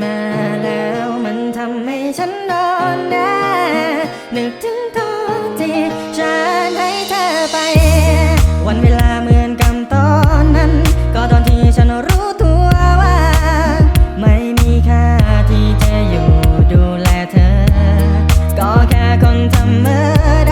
มาแล้วมันทำให้ฉันโดนแน่นึกถึงตอนที่ฉันให้เธอไป วันเวลาเหมือนกับตอนนั้น ก็ตอนที่ฉันรู้ตัวว่า ไม่มีค่าที่จะอยู่ดูแลเธอ ก็แค่คนธรรมดา